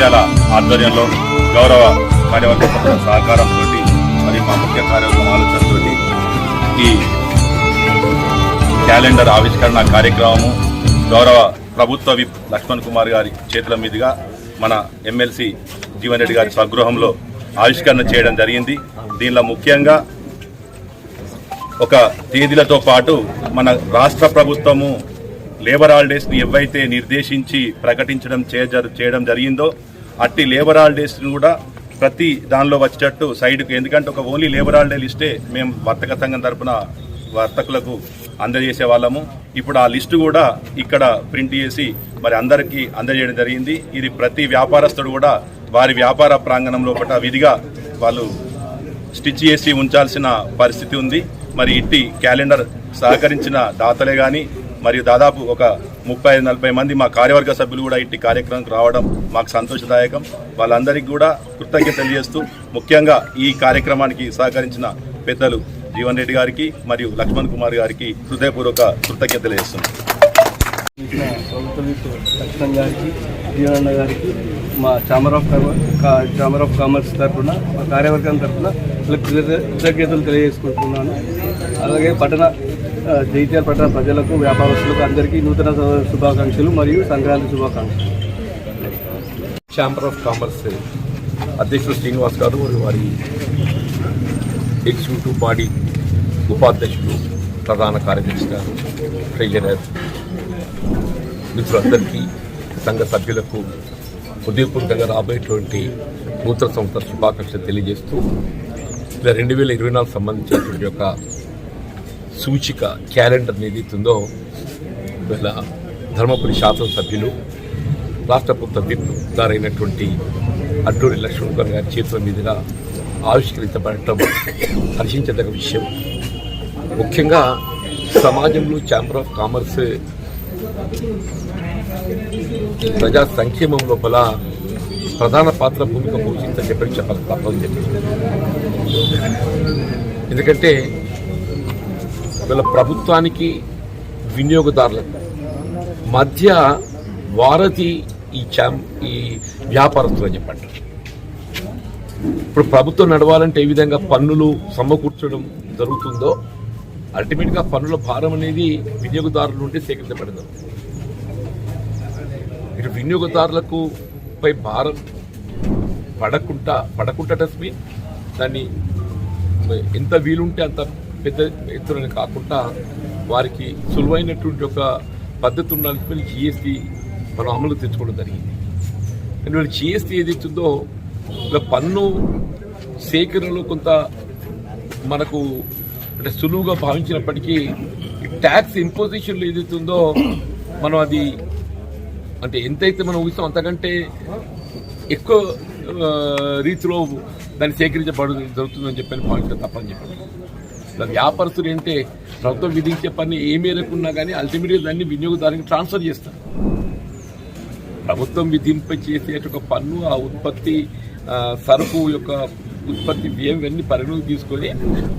జగిత్యాల ఆధ్వర్యంలో గౌరవ కార్యవర్గ సభ్యుల సహకారంతో మరి మా ముఖ్య కార్యవర్గం ఆలోచనతో ఈ క్యాలెండర్ ఆవిష్కరణ కార్యక్రమము గౌరవ ప్రభుత్వ విప్ లక్ష్మణ్ కుమార్ గారి చేతుల మీదుగా మన ఎమ్మెల్సీ జీవన్ రెడ్డి గారి స్వగృహంలో ఆవిష్కరణ చేయడం జరిగింది. దీనిలో ముఖ్యంగా ఒక తేదీలతో పాటు మన రాష్ట్ర ప్రభుత్వము లేబర్ హాలిడేస్ని ఎవైతే నిర్దేశించి ప్రకటించడం చేయడం జరిగిందో అట్టి లేబర్ హాలిడేస్ని కూడా ప్రతి దానిలో వచ్చేటట్టు సైడ్కు. ఎందుకంటే ఒక ఓన్లీ లేబర్ హాలిడే లిస్టే మేము వర్తక సంఘం తరపున వర్తకులకు అందజేసే వాళ్ళము. ఇప్పుడు ఆ లిస్టు కూడా ఇక్కడ ప్రింట్ చేసి మరి అందరికీ అందజేయడం జరిగింది. ఇది ప్రతి వ్యాపారస్తుడు కూడా వారి వ్యాపార ప్రాంగణంలో ఒకట విధిగా వాళ్ళు స్టిచ్ చేసి ఉంచాల్సిన పరిస్థితి ఉంది. మరి ఇట్టి క్యాలెండర్ సహకరించిన దాతలే కానీ మరియు దాదాపు ఒక ముప్పై నలభై మంది మా కార్యవర్గ సభ్యులు కూడా ఇట్టి కార్యక్రమంకి రావడం మాకు సంతోషదాయకం. వాళ్ళందరికీ కూడా కృతజ్ఞత తెలియజేస్తూ ముఖ్యంగా ఈ కార్యక్రమానికి సహకరించిన పెద్దలు జీవన్ రెడ్డి గారికి మరియు లక్ష్మణ్ కుమార్ గారికి హృదయపూర్వక కృతజ్ఞత తెలియజేస్తున్నాం. లక్ష్మణ్ గారికి జీవనన్న గారికి మా chamber of commerce chamber of commerce తరఫున మా కార్యవర్గం తరఫున కృతజ్ఞతలు తెలియజేసుకుంటున్నాను. అలాగే పట్టణ జగిత్యాల పట్టణ ప్రజలకు వ్యాపారస్తులకు అందరికీ నూతన శుభాకాంక్షలు మరియు సంక్రాంతి శుభాకాంక్షలు. ఛాంబర్ ఆఫ్ కామర్స్ అధ్యక్షుడు శ్రీనివాస్ గారు వారి ఎగ్జిక్యూటివ్ బాడీ ఉపాధ్యక్షులు ప్రధాన కార్యదర్శి గారు ట్రెజరర్ మిత్రులందరికీ సంఘ సభ్యులకు ఉదయపూర్వకంగా రాబోయేటువంటి నూతన సంవత్సర శుభాకాంక్షలు తెలియజేస్తూ ఇలా రెండు వేల ఇరవై నాలుగు సంబంధించినటువంటి యొక్క సూచిక క్యాలెండర్ అనేది ఇవాళ వీళ్ళ ధర్మపురి శాసనసభ్యులు రాష్ట్ర ప్రభుత్వ అడ్డూరి లక్ష్మణ్ గారి చేతుల మీదుగా ఆవిష్కరించబడటం హర్షించదగ్గ విషయం. ముఖ్యంగా సమాజంలో ఛాంబర్ ఆఫ్ కామర్స్ ప్రజా సంక్షేమం లోపల ప్రధాన పాత్ర భూమిక పోషించని చెప్పి చెప్పాలి తప్పని చెప్పి. ఎందుకంటే వీళ్ళ ప్రభుత్వానికి వినియోగదారులకు మధ్య వారధి ఈ చా ఈ వ్యాపారస్తులు అని చెప్పండి. ఇప్పుడు ప్రభుత్వం నడవాలంటే ఏ విధంగా పన్నులు సమకూర్చడం జరుగుతుందో అల్టిమేట్గా పన్నుల భారం అనేది వినియోగదారుల నుండి సేకరించబడదు. ఇటు వినియోగదారులకు పై భారం పడకుండా పడకుండా మీన్ దాన్ని ఎంత వీలుంటే అంత పెద్ద ఎత్తున కాకుండా వారికి సులువైనటువంటి ఒక పద్ధతి ఉండాలని జిఎస్టీ మనం అమలు తెచ్చుకోవడం జరిగింది. కానీ జిఎస్టీ ఏదైతుందో ఇలా పన్ను సేకరణలో కొంత మనకు అంటే సులువుగా భావించినప్పటికీ ట్యాక్స్ ఇంపోజిషన్లో ఏదైతుందో మనం అది అంటే ఎంతైతే మనం ఊహిస్తాం అంతకంటే ఎక్కువ రీతిలో దాన్ని సేకరించబడు జరుగుతుందని చెప్పని భావించడం తప్పని చెప్పాను వ్యాపారస్తులు అంటే ప్రభుత్వం విధించే పని ఏ మేరకు ఉన్నా కానీ అల్టిమేట్గా దాన్ని వినియోగదారునికి ట్రాన్స్ఫర్ చేస్తారు. ప్రభుత్వం విధింప చేసే ఒక పన్ను ఆ ఉత్పత్తి సరుకు యొక్క ఉత్పత్తి వ్యయం ఇవన్నీ పరిగణలోకి తీసుకొని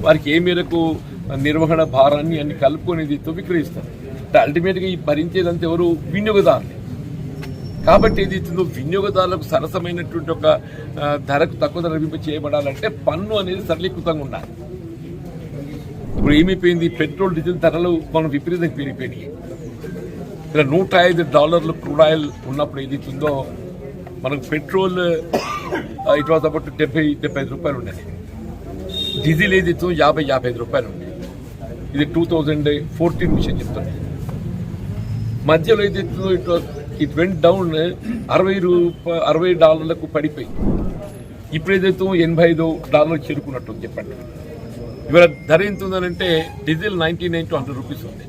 వారికి ఏ మేరకు నిర్వహణ భారాన్ని అన్ని కలుపుకొని దీంతో విక్రయిస్తారు అంటే అల్టిమేట్గా ఈ భరించేదంతా ఎవరు? వినియోగదారులు. కాబట్టి ఏది ఇస్తుందో వినియోగదారులకు సరసమైనటువంటి ఒక ధరకు తక్కువ ధర లభింప చేయబడాలంటే పన్ను అనేది సరళీకృతంగా ఉండాలి. ఇప్పుడు ఏమైపోయింది? పెట్రోల్ డీజిల్ ధరలు మనం విపరీతంగా పెరిగిపోయినాయి. ఇలా నూట ఐదు డాలర్లు క్రూడ్ ఆయిల్ ఉన్నప్పుడు ఏది ఇస్తుందో మనకు పెట్రోల్ ఇట్ వాజ్ అబౌట్ డెబ్బై డెబ్బై ఐదు రూపాయలు ఉండేది డీజిల్ ఏది ఇస్తుందో యాభై యాభై ఐదు రూపాయలు ఉండేది ఇది టూ థౌజండ్ ఫోర్టీన్ విషయం చెప్తుంది మధ్యలో ఏది ఇస్తుందో ఇట్ ఇట్ వెంట్ డౌన్ అరవై రూపాయ అరవై డాలర్లకు పడిపోయి ఇప్పుడు ఏదైతే ఎనభై ఐదు డాలర్లు చేరుకున్నట్టు చెప్పండి. ఇవాళ ధర ఎంత ఉందనంటే diesel ninety nine two hundred rupees ఉంది.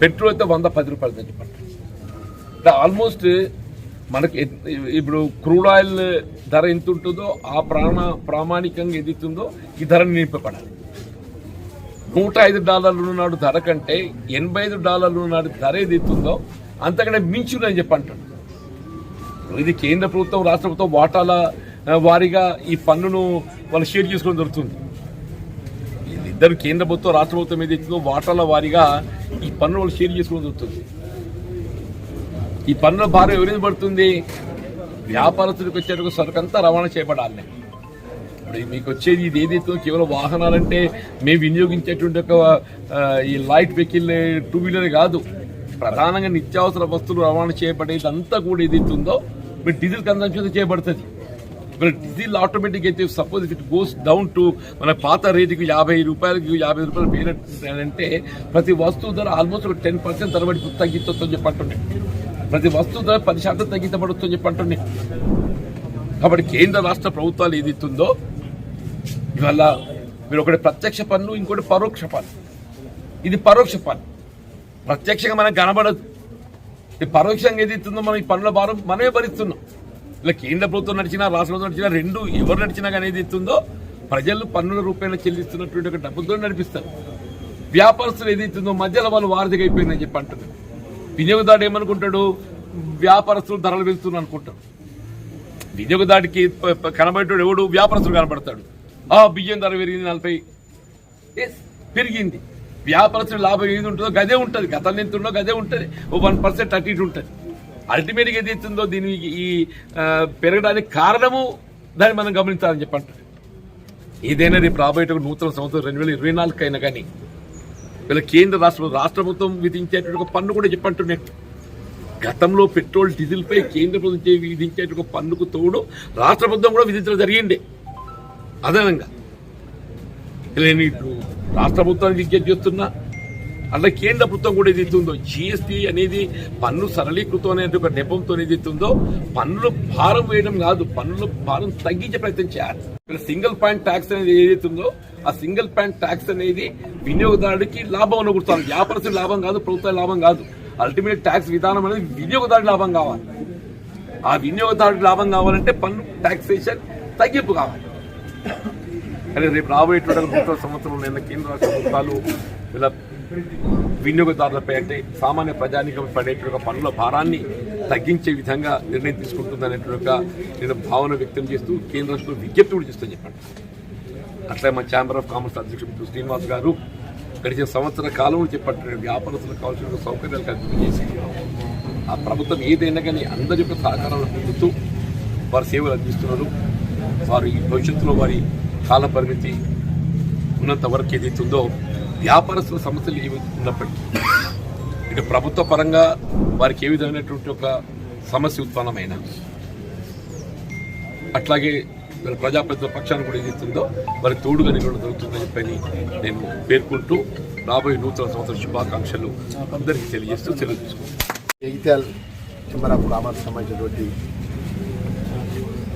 పెట్రోల్ అయితే వంద పది రూపాయలు అని చెప్పండి ఆల్మోస్ట్ మనకి ఇప్పుడు క్రూడ్ ఆయిల్ ధర ఎంత ఉంటుందో ఆ ప్రాణ ప్రామాణికంగా ఎదుగుతుందో ఈ ధర నింపబడాలి నూట ఐదు డాలర్లు నాడు ధర కంటే ఎనభై ఐదు డాలర్లు నాడు ధర ఎదుగుతుందో అంతకంటే మించునని చెప్పి అంటాడు. ఇది కేంద్ర ప్రభుత్వం రాష్ట్ర ప్రభుత్వం వాటాల వారీగా ఈ పన్నును వాళ్ళు షేర్ చేసుకోవడం జరుగుతుంది. ఇద్దరు కేంద్ర ప్రభుత్వం రాష్ట్ర ప్రభుత్వం ఏదైతుందో వాటాల వారీగా ఈ పన్ను వాళ్ళు షేర్ చేసుకోవడం జరుగుతుంది. ఈ పన్నుల భారం ఎవరైనా పడుతుంది? వ్యాపారస్తులకు వచ్చేటప్పుడు సరుకు అంతా రవాణా చేయబడాలి. ఇప్పుడు మీకు వచ్చేది ఇది ఏదైతే కేవలం వాహనాలంటే మేము వినియోగించేటువంటి ఒక ఈ లైట్ వెహికల్ టూ వీలర్ కాదు. ప్రధానంగా నిత్యావసర వస్తువులు రవాణా చేయబడేది అంతా కూడా ఏదైతుందో మీరు డీజిల్ కన్సంప్షన్ చేయబడుతుంది. మన డీజిల్ ఆటోమేటిక్ అయితే suppose it goes down to మన పాత రేటుకి యాభై రూపాయలకి యాభై రూపాయలు పేరంటే ప్రతి వస్తువు ధర ఆల్మోస్ట్ ఒక టెన్ పర్సెంట్ ధరబడి తగ్గించొచ్చని చెప్పంటున్నాయి ప్రతి వస్తువు ధర పది శాతం తగ్గించబడుతుందని చెప్పంటున్నాయి కాబట్టి కేంద్ర రాష్ట్ర ప్రభుత్వాలు ఏదైతుందో ఇవల్ల మీరు ఒకటి ప్రత్యక్ష పన్ను ఇంకోటి పరోక్ష పన్ను. ఇది పరోక్ష పన్ను. ప్రత్యక్షంగా మనకు కనబడదు. ఇది పరోక్షంగా ఏదైతుందో మనం ఈ పన్నుల భారం మనమే భరిస్తున్నాం. ఇలా కేంద్ర ప్రభుత్వం నడిచినా రాష్ట్ర ప్రభుత్వం నడిచినా రెండు ఎవరు నడిచినా కానీ ఏది ఇస్తుందో ప్రజలు పన్నుల రూపాయలు చెల్లిస్తున్నటువంటి ఒక డబ్బులతో నడిపిస్తారు. వ్యాపారస్తులు ఏదైతుందో మధ్యలో వాళ్ళు వారధిగా అయిపోయిందని చెప్పి అంటున్నారు. వినియోగదారుడు ఏమనుకుంటాడు? వ్యాపారస్తులు ధరలు పెంచుతున్నారు అనుకుంటారు. వినియోగదారుడికి కనబడేటోడు ఎవడు? వ్యాపారస్తుడు కనబడతాడు. ఆ బియ్యం ధర పెరిగింది నలభై. పెరిగింది. వ్యాపారస్తుడు లాభం ఏది ఉంటుందో గదే ఉంటుంది. గతంలో ఎంత ఉందో గదే ఉంటుంది. ఓ వన్ పర్సెంట్ అటు ఇటు ఉంటుంది. అల్టిమేట్గా ఏది ఎత్తుందో దీని ఈ పెరగడానికి కారణము దాన్ని మనం గమనించాలని చెప్పంటారు ఏదైనా రేపు రాబోయే నూతన సంవత్సరం రెండు వేల ఇరవై నాలుగు అయినా కానీ వీళ్ళ కేంద్ర రాష్ట్ర రాష్ట్ర ప్రభుత్వం విధించేటువంటి ఒక పన్ను కూడా చెప్పంటున్నట్టు గతంలో పెట్రోల్ డీజిల్ పై కేంద్ర ప్రభుత్వం విధించేటువంటి ఒక పన్నుకు తోడు రాష్ట్ర ప్రభుత్వం కూడా విధించడం జరిగింది. అదనంగా. నేను ఇప్పుడు రాష్ట్ర ప్రభుత్వాన్ని విజ్ఞప్తి చేస్తున్నా. అలా కేంద్ర ప్రభుత్వం కూడా ఏది ఇస్తుందో? జిఎస్టీ అనేది పన్ను సరళీకృతం అనే ఒక నెపంతో ఏది ఇస్తుందో పన్నుల భారం వేయడం కాదు పన్నుల భారం తగ్గించే ప్రయత్నం చేయాలి. ఇక్కడ సింగిల్ పాయింట్ ట్యాక్స్ అనేది ఏదైతుందో ఆ సింగిల్ పాయింట్ ట్యాక్స్ అనేది వినియోగదారుడికి లాభం అనుకుంటాం వ్యాపారస్తుడి లాభం కాదు ప్రభుత్వ లాభం కాదు. అల్టిమేట్ ట్యాక్స్ విధానం అనేది వినియోగదారుడి లాభం కావాలి. ఆ వినియోగదారుడి లాభం కావాలంటే పన్ను టాక్సేషన్ తగ్గింపు కావాలి. కానీ రేపు రాబోయేటువంటి ప్రభుత్వ సంవత్సరంలో నిన్న కేంద్ర రాష్ట్ర ప్రభుత్వాలు ఇలా వినియోగదారులపై అంటే సామాన్య ప్రజానికం పడేటువంటి పనుల భారాన్ని తగ్గించే విధంగా నిర్ణయం తీసుకుంటుందనేటువంటి ఒక నేను భావన వ్యక్తం చేస్తూ కేంద్రంలో విజ్ఞప్తి కూడా చేస్తూ చెప్పండి. అట్లే మా ఛాంబర్ ఆఫ్ కామర్స్ అధ్యక్షుడు శ్రీనివాస్ గారు గడిచిన సంవత్సర కాలంలో చెప్పట్టు వ్యాపారస్తులకు కావాల్సిన సౌకర్యాలు అభివృద్ధి చేసి ఆ ప్రభుత్వం ఏదైనా కానీ అందరి యొక్క సహకారాలను పొందుతూ వారి సేవలు అందిస్తున్నారు. వారు ఈ భవిష్యత్తులో వారి కాల పరిమితి ఉన్నంత వరకు ఏదైతుందో వ్యాపారస్తుల సమస్యలు ఏవి ఉన్నప్పటికీ ఇటు ప్రభుత్వ పరంగా వారికి ఏ విధమైనటువంటి ఒక సమస్య ఉత్పన్నమైన అట్లాగే వీళ్ళ ప్రజాప్రతినిధుల పక్షాన్ని కూడా ఏదైతుందో వారి తోడుగా నిలవడం జరుగుతుందని చెప్పని నేను పేర్కొంటూ రాబోయే నూతన సంవత్సర శుభాకాంక్షలు అందరికీ తెలియజేస్తూ సెలవు తీసుకుంటాను జగిత్యాల్ సంబంధించినటువంటి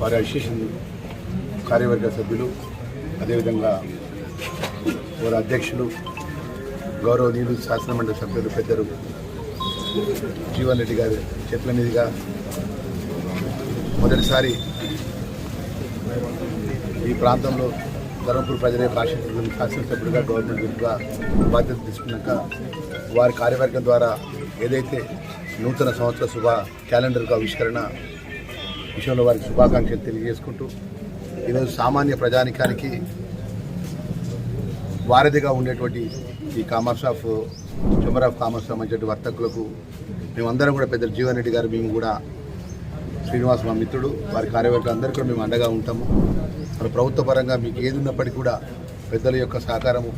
వారి అసోసియేషన్ కార్యవర్గ సభ్యులు అదేవిధంగా వారి అధ్యక్షులు గౌరవనీయులు శాసనమండలి సభ్యులు పెద్దలు జీవన్ రెడ్డి గారి చెట్ల మీదుగా మొదటిసారి ఈ ప్రాంతంలో ధర్మపూర్ ప్రజల యొక్క ఆశీస్సులు శాసనసభ్యుడిగా గవర్నమెంట్ విప్గా బాధ్యత తీసుకున్నాక వారి కార్యవర్గం ద్వారా ఏదైతే నూతన సంవత్సర శుభ క్యాలెండర్కు ఆవిష్కరణ విషయంలో వారికి శుభాకాంక్షలు తెలియజేసుకుంటూ ఈరోజు సామాన్య ప్రజానికానికి వారధిగా ఉండేటువంటి ఈ commerce of chamber of commerce సంబంధించిన వర్తకులకు మేమందరం కూడా పెద్ద జీవన్ రెడ్డి గారు మేము కూడా శ్రీనివాస్ మా మిత్రుడు వారి కార్యవర్గం అందరికీ కూడా మేము అండగా ఉంటాము. మన ప్రభుత్వ పరంగా మీకు ఏది ఉన్నప్పటికీ కూడా పెద్దల యొక్క సహకారము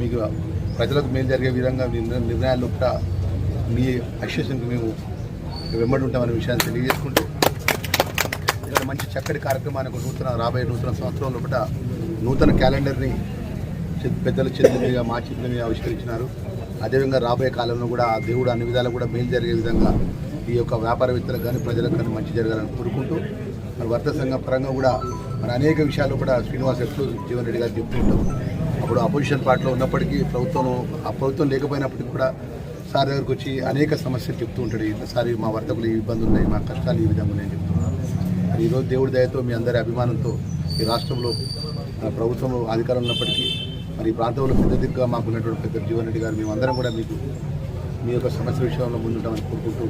మీకు ప్రజలకు మేలు జరిగే విధంగా నిర్ణయాలు కూడా మీ అక్షేషన్కి మేము వెంబడి ఉంటామనే విషయాన్ని తెలియజేసుకుంటూ ఇక్కడ మంచి చక్కటి కార్యక్రమానికి నూతన రాబోయే నూతన సంవత్సరంలో కూడా నూతన క్యాలెండర్ని పెద్దల చేతుల మా చేతుల మీద ఆవిష్కరించినారు. అదేవిధంగా రాబోయే కాలంలో కూడా ఆ దేవుడు అన్ని విధాలు కూడా మేలు జరిగే విధంగా ఈ యొక్క వ్యాపారవేత్తలకు కానీ ప్రజలకు కానీ మంచి జరగాలని కోరుకుంటూ మరి వర్త సంఘం పరంగా కూడా మరి అనేక విషయాలు కూడా శ్రీనివాస్ ఎట్లు జీవన్ రెడ్డి గారు చెప్తూ ఉంటాం అప్పుడు అపోజిషన్ పార్టీలో ఉన్నప్పటికీ ప్రభుత్వం ఆ ప్రభుత్వం లేకపోయినప్పటికీ కూడా సార్ దగ్గరకు వచ్చి అనేక సమస్యలు చెప్తూ ఉంటాడు. సార్ మా వర్తకులు ఈ ఇబ్బందులు ఉన్నాయి మా కష్టాలు ఈ విధంగా ఉన్నాయని చెప్తున్నాను ఈరోజు దేవుడి దయతో మీ అందరి అభిమానంతో ఈ రాష్ట్రంలో ప్రభుత్వంలో అధికారం ఉన్నప్పటికీ మరి ఈ ప్రాంతంలో పెద్ద దిగ్గా మాకున్నటువంటి పెద్ద జీవన్ రెడ్డి గారు మేమందరం కూడా మీకు మీ యొక్క సమస్య విషయంలో ముందుంటామని కోరుకుంటూ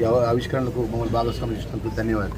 ఈ ఆవిష్కరణలకు మమ్మల్ని భాగస్వామ్యం ఇచ్చినందుకు ధన్యవాదాలు.